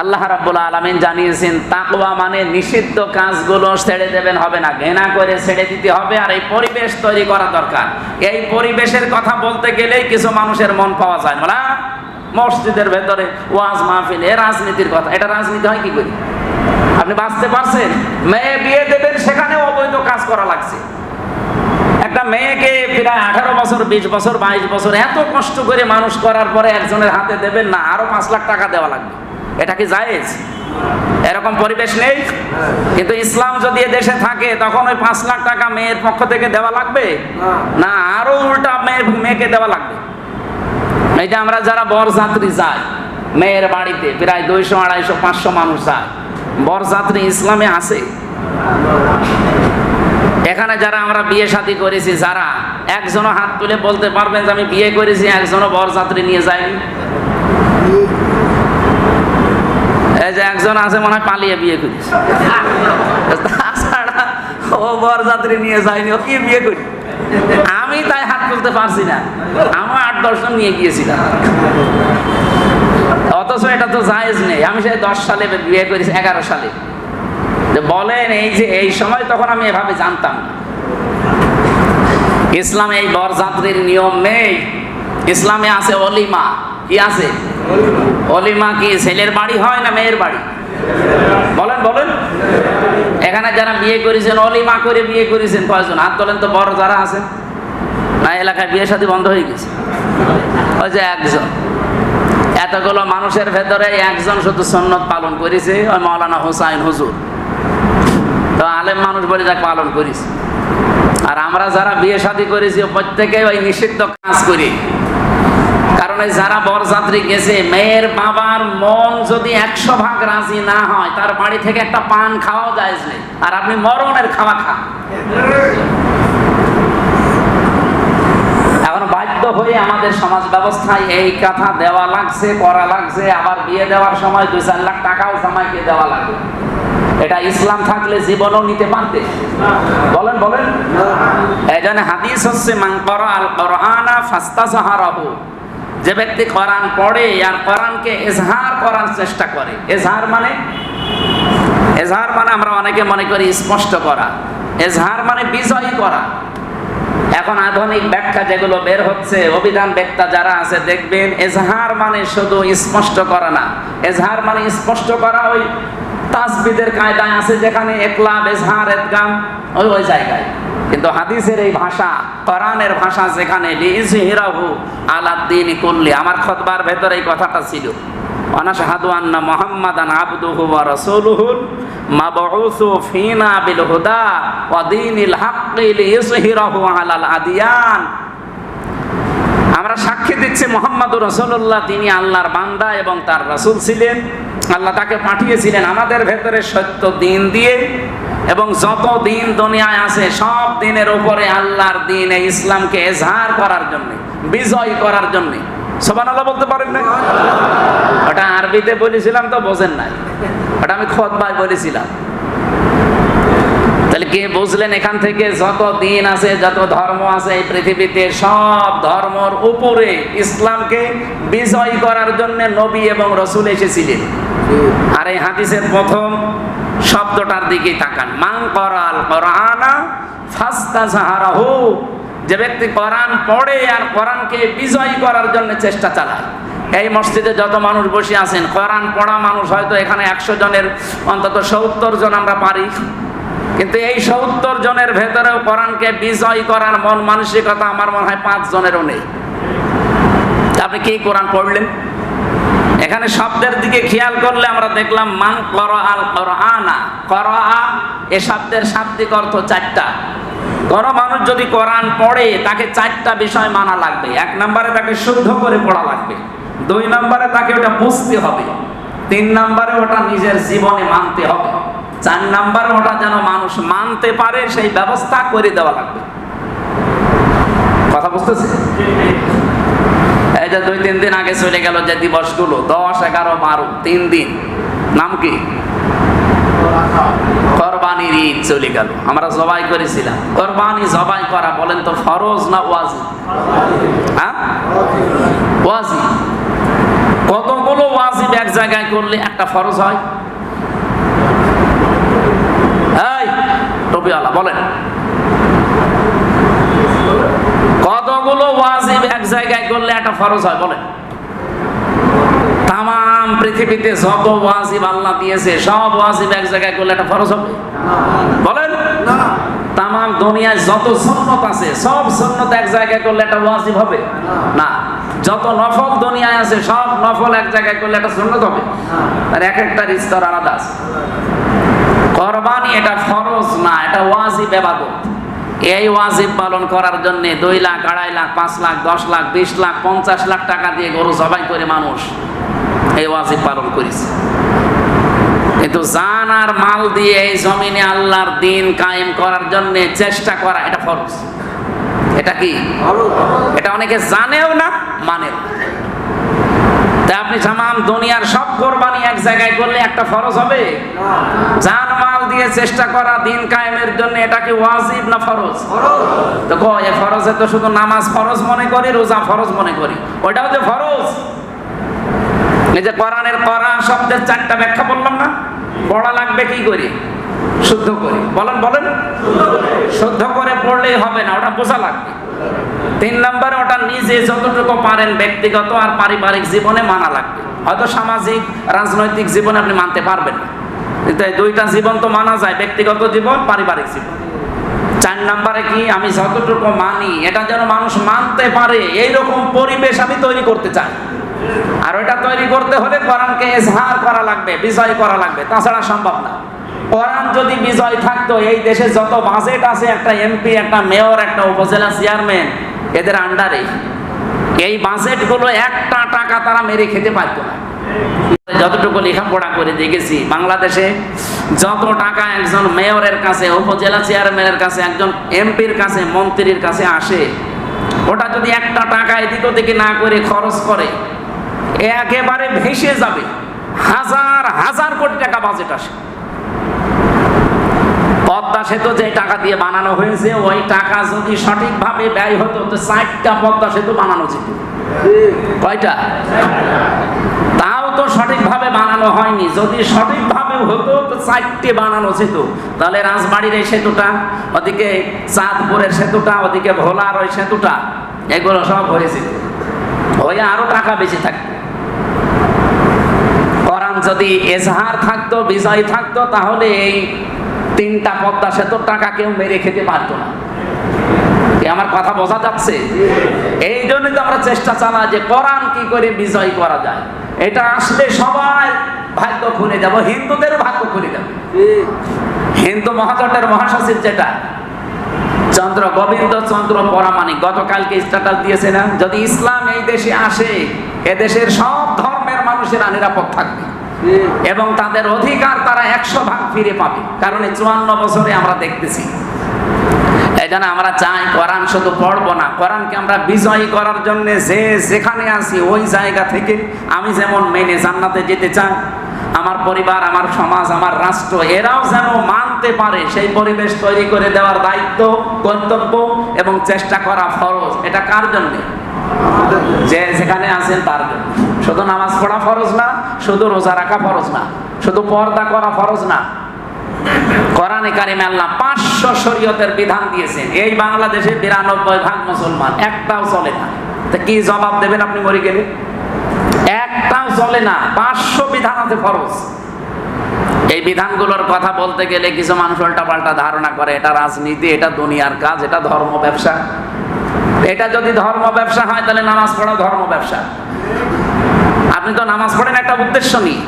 আল্লাহ রাব্বুল আলামিন জানিয়েছেন, তাকওয়া মানে নিষিদ্ধ কাজগুলো ছেড়ে দেবেন হবে না, ঘৃণা করে ছেড়ে দিতে হবে আর এই পরিবেশ তৈরি করা দরকার। এই পরিবেশের কথা বলতে গেলেই কিছু মানুষের মন পাওয়া যায় না। মসজিদের ভেতরে ওয়াজ মাহফিল, এ রাজনীতির কথা, এটা রাজনীতি হয় কি করি? আপনি বাঁচতে পারছেন? মেয়ে বিয়ে দেবেন, সেখানে অবৈধ কাজ করা লাগছে। একটা মেয়েকে প্রায় আঠারো বছর, বিশ বছর, বাইশ বছর এত কষ্ট করে মানুষ করার পরে একজনের হাতে দেবেন না, আরও পাঁচ লাখ টাকা দেওয়া লাগবে। এটা কি জায়েজ? এরকম পরিবেশ নেই? কিন্তু ইসলাম যদি দেশে থাকে, তখন ওই পাঁচ লাখ টাকা মেয়ের পক্ষ থেকে দেওয়া লাগবে? না, আরও উল্টা মেয়ের মেয়েকে দেওয়া লাগবে। এই যে আমরা যারা বরযাত্রী যাই, মেয়ের বাড়িতে প্রায় দুইশো, আড়াইশো, পাঁচশো মানুষ যায়, বরযাত্রী ইসলামে আছে? এখানে যারা আমরা বিয়ে শাদী করেছি, যারা একজনও হাত তুলে বলতে পারবেন যে আমি বিয়ে করেছি, একজনও বরযাত্রী নিয়ে যাইনি এই যে একজন আছে মনে হয় পালিয়ে বিয়ে করেছে। তাছাড়া ও বরযাত্রী নিয়ে যায়নি, ও কি বিয়ে করি? আমি তাই হাত তুলতে পারছি না। আমার আট দশজন নিয়ে গিয়েছিলাম। অথচ এটা তো জায়েজ নেই। আমি সেই দশ সালে বিয়ে করেছি, এগারো সালে। বলেন এই যে এই সময় তখন আমি এভাবে জানতাম। ইসলামে এই বরযাত্রীর নিয়ম নেই। ইসলামে আছে অলিমা। কি আছে? অলিমা কি ছেলের বাড়ি হয় না মেয়ের বাড়ি? বলেন বলেন। এখানে যারা বিয়ে করেছেন, অলিমা করে বিয়ে করেছেন কয়েকজন হাত তোলেন তো, বড় যারা আছেন। না, এলাকায় বিয়ে সাথে বন্ধ হয়ে গেছে। ওই যে একজন। এতগুলো মানুষের ভেতরে একজন শুধু সন্ন্যত পালন করেছে, ওই মৌলানা হোসাইন হুজুর। তো আলেম মানুষ বলে যাক পালন করিস আর আমরা যারা বিয়ে শাদী করেছি প্রত্যেকে ওই নিষিদ্ধ কাজ করি। কারণ এই যারা বরযাত্রী গেছে মেয়ের বাবার মন যদি একশো ভাগ রাজি না হয় তার বাড়ি থেকে একটা পান খাওয়া যায় আর আপনি মরণের খাওয়া খান। এখন বাধ্য হয়ে আমাদের সমাজ ব্যবস্থায় এই কথা দেওয়া লাগছে করা লাগছে। আবার বিয়ে দেওয়ার সময় দুই চার লাখ টাকাও জামাইকে দেওয়া লাগে এটা ইসলাম থাকলে জীবনও নিতে পারতে। বলেন বলেন। এই জন্য হাদিস হচ্ছে মান করা আল কোরআনা ফাস্তাজাহারাহু। যে ব্যক্তি কোরআন পড়ে আর কোরআনকে এজহার করার চেষ্টা করে। এজহার মানে? এজহার মানে আমরা অনেকে মনে করি স্পষ্ট করা। এজহার মানে বিজয়ী করা। এখন আধুনিক ব্যাখ্যা যেগুলো বের হচ্ছে, অভিধান ব্যাখ্যা যারা আছে দেখবেন, এজহার মানে শুধু স্পষ্ট করা না। এজহার মানে স্পষ্ট করা ওই তাসবিদের কায়দায় আছে যেখানে একলাব এজহার এদগাম ওই ওই জায়গায়। কিন্তু হাদিসের এই ভাষা কোরআনের ভাষা যেখানে আলাদ্দিন কুল্লি, আমার খতবার ভেতরে এই কথাটা ছিল। হুদা আদিয়ান। আমরা সাক্ষী দিচ্ছি মোহাম্মদুর রসুল্লাহ তিনি আল্লাহর বান্দা এবং তার রসুল ছিলেন। আল্লাহ তাকে পাঠিয়েছিলেন আমাদের ভেতরে সত্য দিন দিয়ে। এবং যত দিন দুনিয়ায় আছে, সব দিনের উপরে আল্লাহর দিন ইসলামকে এজহার করার জন্য, বিজয় করার জন্য। সবান আল্লাহ বলতে পারেন না ওটা আরবিতে বলেছিলাম তো বোঝেন নাই। ওটা আমি খোদবায় বলেছিলাম। তাহলে কে বুঝলেন এখান থেকে যত দিন আছে, যত ধর্ম আছে এই পৃথিবীতে, সব ধর্মর উপরে ইসলামকে বিজয় করার জন্য নবী এবং রসুল এসেছিলেন। আর এই হাদিসের প্রথম শব্দটার দিকে তাকান। মাং করাল সাহারাহু যে ব্যক্তি কোরআন পড়ে আর কোরআনকে বিজয় করার জন্য চেষ্টা চালায়। এই মসজিদে যত মানুষ বসে আছেন, কোরআন পড়া মানুষ হয়তো এখানে একশো জনের, অন্তত সত্তর জন আমরা পারি। কিন্তু এই সত্তর জনের ভেতরেও কোরআনকে বিজয় করার মন মানসিকতা আমার মনে হয় পাঁচ জনেরও নেই। আপনি কি কোরআন পড়লেন? এখানে শব্দের দিকে খেয়াল করলে আমরা দেখলাম মান কর আল কোরআনা। কর এ শব্দের শাব্দিক অর্থ চারটা। কোন মানুষ যদি কোরআন পড়ে, তাকে চারটা বিষয় মানা লাগবে। এক নম্বরে তাকে শুদ্ধ করে পড়া লাগবে। দুই নম্বরে তাকে ওটা বুঝতে হবে। তিন নম্বরে ওটা নিজের জীবনে মানতে হবে। চার নম্বরে ওটা যেন মানুষ মানতে পারে, সেই ব্যবস্থা করে দেওয়া লাগবে। কথা বুঝতেছে? যে দুই, তিন দিন আগে চলে গেল যে দিবসগুলো, দশ, এগারো, বারো, তিন দিন। নাম কি? কোরবানির ঈদ চলে গেল। আমরা জবাই করেছিলাম। কোরবানি জবাই করা বলেন তো ফরজ না ওয়াজি হ্যাঁ? ওয়াজি কতগুলো ওয়াজ ওয়াজিব এক জায়গায় করলে একটা ফরজ হয়? এই টপিওয়ালা বলেন। কতগুলো ওয়াজিব এক জায়গায় করলে একটা ফরজ হয় বলেন। তাম পৃথিবীতে যত ওয়াজিব আল্লাহ দিয়েছে সব ওয়াজিব এক জায়গায় করলে একটা ফরজ হবে। বলেন? তাম দুনিয়ায় যত সুন্নত আছে সব সুন্নত এক জায়গায় করলে একটা ওয়াজিব হবে? না। যত নফল দুনিয়ায় আছে সব নফল এক জায়গায় করলে একটা সুন্নত হবে? আর এক একটার স্তর আলাদা আছে। কোরবানি এটা ফরজ না এটা ওয়াজিব এবাদত। এই ওয়াজিব পালন করার জন্য দুই লাখ আড়াই লাখ পাঁচ লাখ দশ লাখ বিশ লাখ পঞ্চাশ লাখ টাকা দিয়ে গরু জবাই করে মানুষ এই ওয়াজিব পালন করেছে। কিন্তু জান আর মাল দিয়ে এই জমিনে আল্লাহর দিন কায়েম করার জন্য চেষ্টা করা এটা ফরজ। এটা কি? এটা অনেকে জানেও না মানেও তা আপনি তামাম দুনিয়ার সব কোরবানি এক জায়গায় করলে একটা ফরজ হবে? জান মাল দিয়ে চেষ্টা করা দিন কায়েমের জন্য এটা কি ওয়াজিব না ফরজ? তো কয় ফরজে তো শুধু নামাজ ফরজ মনে করি, রোজা ফরজ মনে করি। ওইটাও যে ফরজ। এই যে কোরআনের করা শব্দের চারটা ব্যাখ্যা বললাম না? পড়া লাগবে কি করে? শুদ্ধ করে। বলেন বলেন। শুদ্ধ করে পড়লেই হবে না, ওটা বোঝা লাগবে। তিন নম্বরে ওটা নিজে যতটুকু পারেন ব্যক্তিগত আর পারিবারিক জীবনে মানা লাগবে। হয়তো সামাজিক, রাজনৈতিক জীবনে আপনি মানতে পারবেন কিন্তু এই দুইটা জীবন তো মানা যায়, ব্যক্তিগত জীবন, পারিবারিক জীবন। চার নম্বরে কি, আমি যতটুকু মানি, এটা যেন মানুষ মানতে পারে, এইরকম পরিবেশ আমি তৈরি করতে চাই। আর ওটা তৈরি করতে হলে কোরআনকে এজহার করা লাগবে, বিজয় করা লাগবে, তাছাড়া সম্ভব না। কোরআন যদি বিজয় থাকতো, এই দেশে যত বাজেট আছে, একটা এমপি, একটা মেয়র, একটা উপজেলা চেয়ারম্যান এদের আন্ডারে এই বাজেটগুলো একটা টাকা তারা মেরে খেতে পারতো না। যতটুকু লেখাপড়া করে দেখেছি, বাংলাদেশে যত টাকা একজন মেয়রের কাছে, উপজেলা চেয়ারম্যানের কাছে, একজন এমপির কাছে, মন্ত্রীর কাছে আসে, ওটা যদি একটা টাকা এদিক ওদিকে না করে খরচ করে একেবারে ভেসে যাবে। হাজার হাজার কোটি টাকা বাজেট আসে। পদ্মা সেতু যে টাকা দিয়ে বানানো হয়েছে, ওই টাকা যদি সঠিকভাবে ব্যয় হতো, তো চারটা পদ্মা সেতু বানানো যেত। কয়টা? তাও তো সঠিকভাবে বানানো হয়নি। যদি সঠিকভাবে হতো, তো চারটে বানানো যেত। তাহলে রাজবাড়ির এই সেতুটা, ওদিকে চাঁদপুরের সেতুটা, ওদিকে ভোলার ওই সেতুটা, এগুলো সব হয়েছে। হয়ে আরও টাকা বেশি থাকতো। কোরআন যদি এজহার থাকতো, বিজয় থাকতো, তাহলে এই তিনটা পদ্মা সেতুর টাকা কেউ মেরে খেতে পারতো না। আমার কথা বোঝা যাচ্ছে? এই জন্যই তো আমরা চেষ্টা চালাই যে কোরআন কি করে বিজয় করা যায়। এটা আসলে সবাই ভাগ্য খুলে যাব, হিন্দুদের ভাগ্য খুলে যাবে। হিন্দু মহাজোটের মহাসচিব যেটা, চন্দ্র গোবিন্দ চন্দ্র পরামানিক গতকালকে স্ট্যাটাস দিয়েছে না? যদি ইসলাম এই দেশে আসে এদেশের সব ধর্মের মানুষেরা নিরাপদ থাকবে। এবং তাদের অধিকার তারা একশো ভাগ ফিরে পাবে। কারণ এই চুয়ান্ন বছরে আমরা দেখতেছি। এই জন্য আমরা চাই কোরআন শুধু পড়ব না। কোরআনকে আমরা বিজয়ী করার জন্য যে যেখানে আছি, ওই জায়গা থেকে আমি যেমন মেনে জান্নাতে যেতে চাই, আমার পরিবার, আমার সমাজ, আমার রাষ্ট্র, এরাও যেন মানতে পারে সেই পরিবেশ তৈরি করে দেওয়ার দায়িত্ব, কর্তব্য এবং চেষ্টা করা ফরজ। এটা কার জন্য? যে যেখানে আছেন তার জন্য। শুধু নামাজ পড়া ফরজ না, শুধু রোজা রাখা ফরজ না, শুধু পর্দা করা ফরজ না। পাঁচশো বিধান দিয়েছেন, এই চলে না। কি জবাব আপনি একটাও চলে না, পাঁচশো এই বিধানগুলোর কথা বলতে গেলে কিছু মানুষ উল্টা পাল্টা ধারণা করে, এটা রাজনীতি, এটা দুনিয়ার কাজ, এটা ধর্ম ব্যবসা। এটা যদি ধর্ম ব্যবসা হয়, তাহলে নামাজ পড়া ধর্ম ব্যবসা। আপনি তো নামাজ পড়েন, একটা উদ্দেশ্য নিয়ে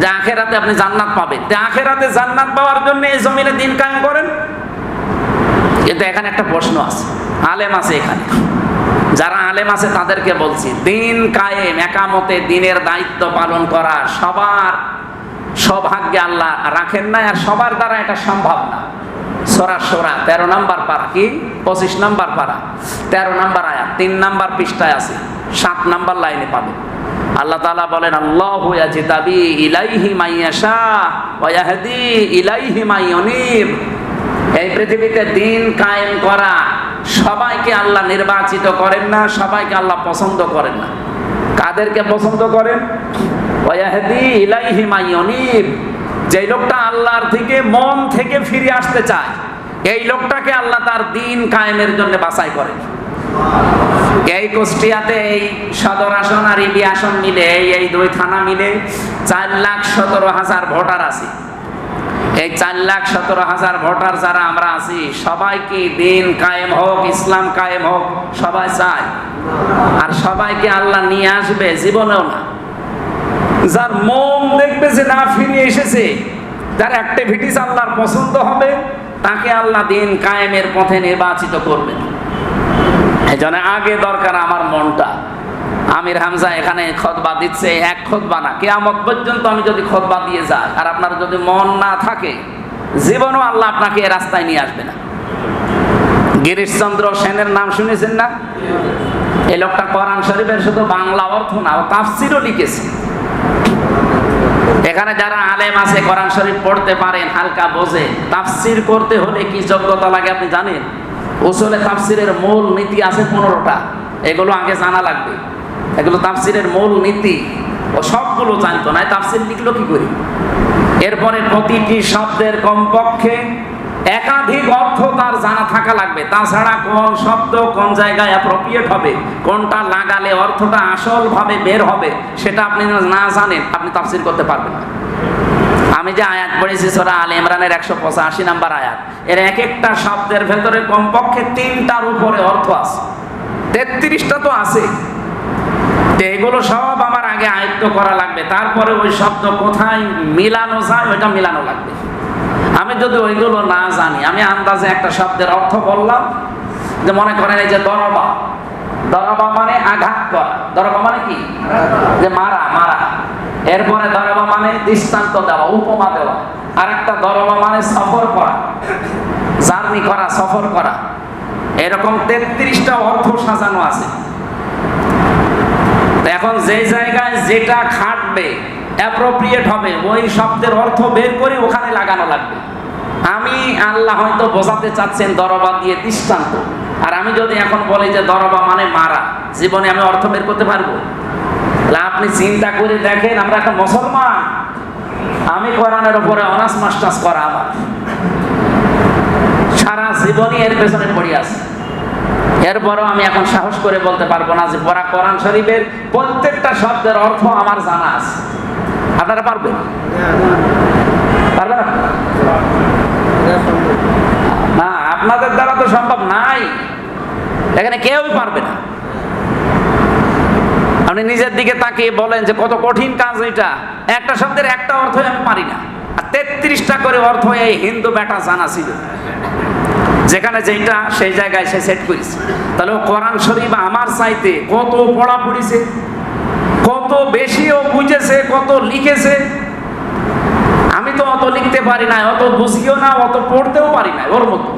যে আখেরাতে আপনি জান্নাত পাবেন। যে আখেরাতে জান্নাত পাওয়ার জন্য এই জমিনে দিন কায়েম করেন? কিন্তু এখানে একটা প্রশ্ন আছে। আলেম আছে এখানে। যারা আলেম আছে তাদেরকে বলছি, দিন কায়েম, একামতে দিনের দায়িত্ব পালন করা সবার সৌভাগ্যে আল্লাহ রাখেন না আর সবার দ্বারা এটা সম্ভব না। সোরা সোরা তেরো নাম্বার পারা কি? পঁচিশ নাম্বার পারা। তেরো নাম্বার আয়াত, তিন নাম্বার পৃষ্ঠায় আছে। সাত নাম্বার লাইনে পাবে আল্লাহ তালা বলেন, আল্লাহু ইয়াজতাবি ইলাইহি মাইয়াশা ওয়া ইয়াহদি ইলাইহি মাইয়ুনিব এই পৃথিবীতে দিন কায়েম করা সবাইকে আল্লাহ নির্বাচিত করেন না, সবাইকে আল্লাহ পছন্দ করেন না। কাদেরকে পছন্দ করেন? ওয়াহদি ইলাইহি মাইয়ুনিব যে লোকটা আল্লাহর থেকে মন থেকে ফিরে আসতে চায়, এই লোকটাকে আল্লাহ তার দিন কায়েমের জন্য বাছাই করে এই কুষ্টিয়াতে এই সদর আসন আর ইবি আসন মিলে, এই দুই থানা মিলে চার লাখ সতেরো হাজার ভোটার আছে। এই চার লাখ সতেরো হাজার ভোটার যারা আমরা আছি, সবাইকে দিন কায়েম হোক, ইসলাম কায়েম হোক, সবাই চায়। আর সবাইকে আল্লাহ নিয়ে আসবে জীবনেও না। যার মন দেখবে যে না ফিরে এসেছে, যার অ্যাক্টিভিটিস আল্লাহর পছন্দ হবে, তাকে আল্লাহ দিন কায়েমের পথে নির্বাচিত করবেন। এই জন্য আগে দরকার আমার মনটা। আমির হামজা এখানে খতবা দিচ্ছে, এক খতবা না। কেয়ামত পর্যন্ত আমি যদি খতবা দিয়ে যাই, আর আপনার যদি মন না থাকে, জীবনও আল্লাহ আপনাকে এ রাস্তায় নিয়ে আসবে না। গিরিশচন্দ্র সেনের নাম শুনেছেন না? এই লোকটা কোরআন শরীফের শুধু বাংলা অর্থ না, ও তাফসিরও লিখেছে। এখানে যারা আলেম আছে, কোরআন শরীফ পড়তে পারেন, হালকা বোঝে। তাফসির করতে হলে কি যোগ্যতা লাগে আপনি জানেন? উসুলে তাফসিরের মূল নীতি আছে পনেরোটা। এগুলো আগে জানা লাগবে। এগুলো তাফসিরের মূল নীতি। ও সবগুলো জানতো না তাফসির লিখলো কি করি? এরপরে প্রতিটি শব্দের কমপক্ষে একাধিক অর্থ তার জানা থাকা লাগবে। তাছাড়া কোন শব্দ কোন জায়গায় অ্যাপ্রোপ্রিয়েট হবে, কোনটা লাগালে অর্থটা আসল ভাবে বের হবে, সেটা আপনি না জানেন, আপনি তাফসির করতে পারবেন না। আমি যে আয়াত পড়েছি সোরা আল ইমরানের একশো পঁচাশি নাম্বার আয়াত, এর এক একটা শব্দের ভেতরে কমপক্ষে তিনটার উপরে অর্থ আছে। তেত্রিশটা তো আছে। এগুলো সব আমার আগে আয়ত্ত করা লাগবে। তারপরে ওই শব্দ কোথায় মিলানো যায়, ওইটা মিলানো লাগবে। আমি যদি ওইগুলো না জানি, আমি আন্দাজে একটা শব্দের অর্থ বললাম, যে মনে করেন এই যে দরবা। দরবা মানে আঘাত করা। দরবা মানে কি? যে মারা মারা। এরপরে দরবা মানে দৃষ্টান্ত দেওয়া, উপমা দেওয়া। আর একটা দরবা মানে সফর করা, জার্নি করা, সফর করা। এরকম তেত্রিশটা অর্থ সাজানো আছে। এখন যে জায়গায় যেটা খাটবে অ্যাপ্রোপ্রিয়েট হবে, ওই শব্দের অর্থ বের করে ওখানে লাগানো লাগবে। আমি আল্লাহ হয়তো বোঝাতে চাচ্ছেন দরবা দিয়ে দৃষ্টান্ত। আর আমি যদি এখন বলি যে দরবা মানে মারা, জীবনে আমি অর্থ বের করতে পারব? আপনি চিন্তা করে দেখেন, আমরা একটা মুসলমান। আমি কোরআনের উপরে অনার্স মাস্টার্স করা আমার। সারা জীবনই এর পেছনে পড়ে আছে। এরপরও আমি এখন সাহস করে বলতে পারব না যে পড়া কোরআন শরীফের প্রত্যেকটা শব্দের অর্থ আমার জানা আছে। আপনারা পারবেন? পারবেন না, আপনাদের দ্বারা তো সম্ভব নাই। এখানে কেউই পারবে না। আপনি নিজের দিকে তাকিয়ে বলেন যে কত কঠিন কাজ এটা। একটা শব্দের একটা অর্থই আমি পারি না। আর তেত্রিশটা করে অর্থ এই হিন্দু বেটা জানা ছিল। যেখানে যেটা সেই জায়গায় সে সেট করেছে। তাহলে কোরআন শরীফ আমার চাইতে কত পড়া পড়িছে, কত বেশি ও বুঝেছে, কত লিখেছে। আমি তো অত লিখতে পারি না অত বুঝিও না, অত পড়তেও পারি না ওর মতো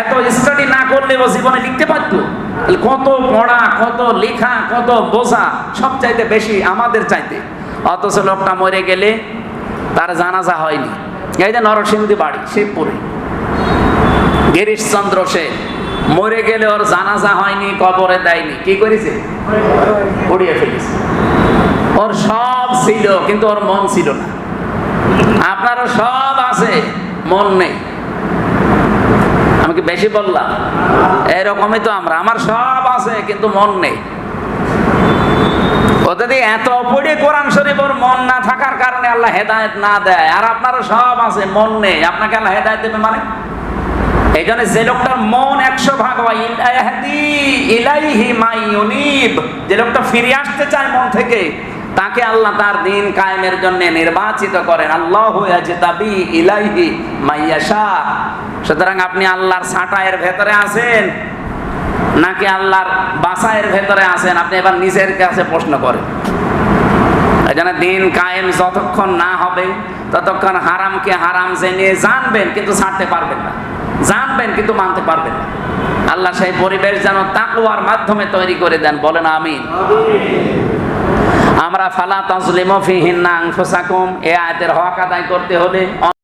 এত স্টাডি না করলে ও জীবনে লিখতে পারতো? কত পড়া, কত লেখা, কত বোঝা, সব চাইতে বেশি আমাদের চাইতে। অথচ লোকটা মরে গেলে তার জানাজা হয়নি। এই যে নরসিংদী বাড়ি, শিবপুরে। গিরিশচন্দ্র সে মরে গেলে ওর জানাজা হয়নি, কবরে দেয়নি। কি করেছে? উড়িয়ে ফেলেছে। ওর সব ছিল, কিন্তু ওর মন ছিল না। আপনারও সব আছে, মন নেই। আমি কি বেশি বললাম? এরকমই তো আমরা। আমার সব আছে, কিন্তু মন নেই। এত পড়ে কোরআন মন না থাকার কারণে আল্লাহ হেদায়েত না দেয়, আর আপনারও সব আছে, মন নেই। আপনাকে আল্লাহ হেদায়েত দেবে মানে? এই জন্য যে লোকটার মন একশো ভাগ হয় ইলাইহি মাইয়ুনিব যে লোকটা ফিরে আসতে চায় মন থেকে তাকে আল্লাহ তার দিন কায়েমের জন্য নির্বাচিত করেন। আল্লাহ ইলাইহি মাইয়াশা সুতরাং আপনি আল্লাহর ছাঁটায়ের ভেতরে আছেন নাকি আল্লাহর বাসায়ের ভেতরে আছেন? আপনি এবার নিজের কাছে প্রশ্ন করেন। জন্য দিন কায়েম যতক্ষণ না হবে, ততক্ষণ হারামকে হারাম জেনে জানবেন, কিন্তু ছাড়তে পারবেন না। জানবেন, কিন্তু মানতে পারবেন না। আল্লাহ সেই পরিবেশ যেন তাকুয়ার মাধ্যমে তৈরি করে দেন। বলেন আমিন। আমরা ফালা তাজলিমু ফিহিন্না আনফুসাকুম এ আয়াতের হক আদায় করতে হলে